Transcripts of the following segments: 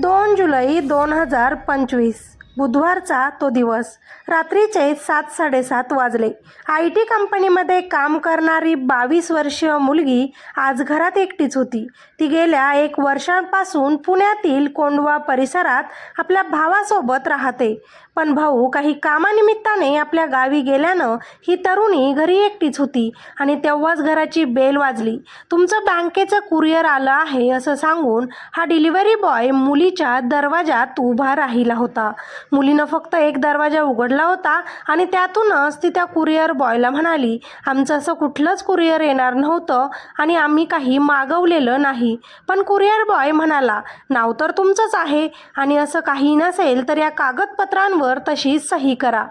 दोन जुलै दोन हजार पंचवीस. बुधवारचा तो दिवस रात्रीचे सात साडेसात वाजले. आय टी कंपनीमध्ये काम करणारी बावीस वर्षीय मुलगी आज घरात एकटीच होती. ती गेल्या एक वर्षांपासून पुण्यातील कोंडवा परिसरात आपल्या भावासोबत राहते. पण भाऊ काही कामानिमित्ताने आपल्या गावी गेल्यानं ही तरुणी घरी एकटीच होती आणि तेव्हाच घराची बेल वाजली. तुमचं बँकेचं कुरिअर आलं आहे असं सांगून हा डिलिव्हरी बॉय मुलीच्या दरवाजात उभा राहिला होता. मुलीनं फक्त एक दरवाजा उघडला होता आणि त्यातूनच ती त्या कुरिअर बॉयला म्हणाली आमचं असं कुठलंच कुरिअर येणार नव्हतं आणि आम्ही काही मागवलेलं नाही. पण कुरिअर बॉय म्हणाला नाव तर तुमचंच आहे आणि असं काही नसेल तर या कागदपत्रांवर तशी सही करा.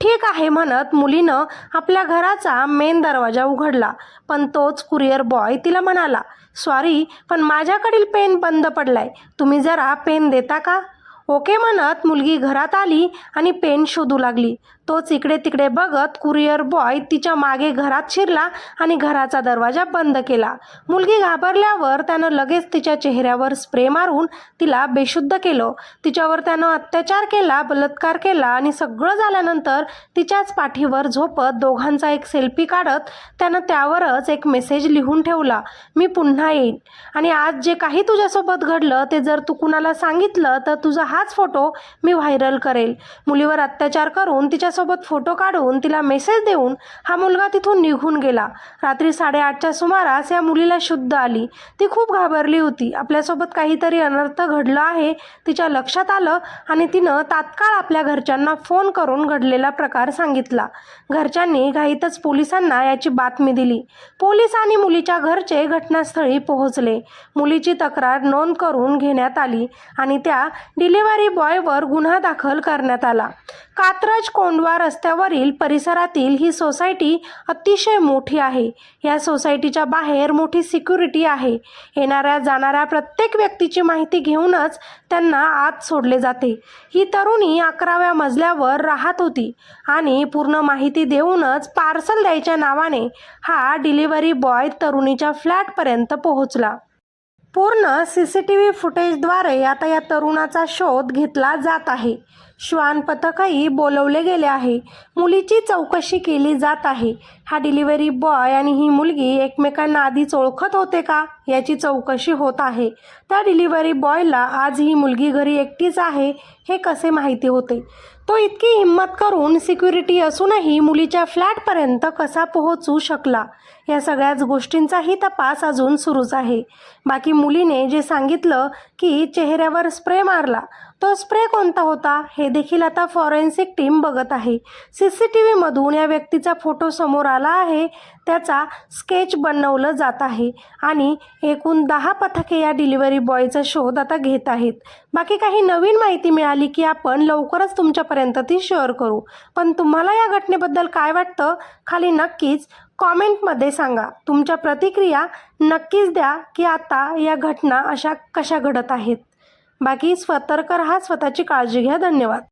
ठीक आहे म्हणत मुलीनं आपल्या घराचा मेन दरवाजा उघडला. पण तोच कुरिअर बॉय तिला म्हणाला सॉरी पण माझ्याकडील पेन बंद पडलाय. तुम्ही जरा पेन देता का? ओके म्हणत मुलगी घरात आली आणि पेन शोधू लागली. तोच इकडे तिकडे बघत कुरिअर बॉय तिच्यामागे घरात शिरला आणि घराचा दरवाजा बंद केला. मुलगी घाबरल्यावर त्यानं लगेच तिच्या चेहऱ्यावर स्प्रे मारून तिला बेशुद्ध केलं. तिच्यावर त्यानं अत्याचार केला बलात्कार केला आणि सगळं झाल्यानंतर तिच्याच पाठीवर झोपत दोघांचा एक सेल्फी काढत त्यानं त्यावरच एक मेसेज लिहून ठेवला मी पुन्हा येईन. आणि आज जे काही तुझ्यासोबत घडलं ते जर तू कुणाला सांगितलं तर तुझा हाच फोटो मी व्हायरल करेल. मुलीवर अत्याचार करून तिच्या तिच्यासोबत फोटो काढून तिला मेसेज देऊन हा मुलगा तिथून निघून गेला. रात्री साडेआठच्या सुमारास या मुलीला शुद्ध आली. ती खूप घाबरली होती. आपल्यासोबत काहीतरी अनर्थ घडलं आहे तिच्या लक्षात आलं आणि तिनं तात्काळ आपल्या घरच्यांना फोन करून घडलेला प्रकार सांगितला. घरच्यांनी घाईतच पोलिसांना याची बातमी दिली. पोलीस आणि मुलीच्या घरचे घटनास्थळी पोहोचले. मुलीची तक्रार नोंद करून घेण्यात आली आणि त्या डिलिव्हरी बॉयवर गुन्हा दाखल करण्यात आला. कात्रज कोंड कोंडवा रस्त्यावरील परिसरातील ही सोसायटी अतिशय मोठी आहे. या सोसायटीच्या बाहेर मोठी सिक्युरिटी आहे. येणाऱ्या जाणाऱ्या प्रत्येक व्यक्तीची माहिती घेऊनच त्यांना आत सोडले जाते. ही तरुणी अकराव्या मजल्यावर राहत होती आणि पूर्ण माहिती देऊनच पार्सल द्यायच्या नावाने हा डिलिव्हरी बॉय तरुणीच्या फ्लॅटपर्यंत पोहोचला. पूर्ण सी सी टी व्ही फुटेजद्वारे आता या तरुणाचा शोध घेतला जात आहे. श्वान पथकही बोलवले गेले आहे. मुलीची चौकशी केली जात आहे. हा डिलिव्हरी बॉय आणि ही मुलगी एकमेकांना आधीच ओळखत होते का? याची चौकशी होत आहे. त्या डिलिव्हरी बॉयला आज ही मुलगी घरी एकटीच आहे हे कसे माहिती होते? तो इतकी हिंमत करून सिक्युरिटी असूनही मुलीच्या फ्लॅटपर्यंत कसा पोहोचू शकला? या सगळ्याच गोष्टींचाही तपास अजून सुरूच आहे. बाकी मुलीने जे सांगितलं की चेहऱ्यावर स्प्रे मारला तो स्प्रे कोणता होता हे देखील आता फॉरेन्सिक टीम बघत आहे. सी सी टी व्हीमधून या व्यक्तीचा फोटो समोर आला आहे त्याचा स्केच बनवलं जात आहे आणि एकूण दहा पथके या डिलिव्हरी बॉयचा शोध आता घेत आहेत. बाकी काही नवीन माहिती मिळाली की आपण लवकरच तुमच्यापर्यंत ती शेअर करू. पण तुम्हाला या घटनेबद्दल काय वाटतं? खाली नक्कीच कॉमेंटमध्ये सांगा. तुमच्या प्रतिक्रिया नक्कीच द्या की आता या घटना अशा कशा घडत आहेत. बाकी स्वतर्क राहा स्वतःची काळजी घ्या. धन्यवाद.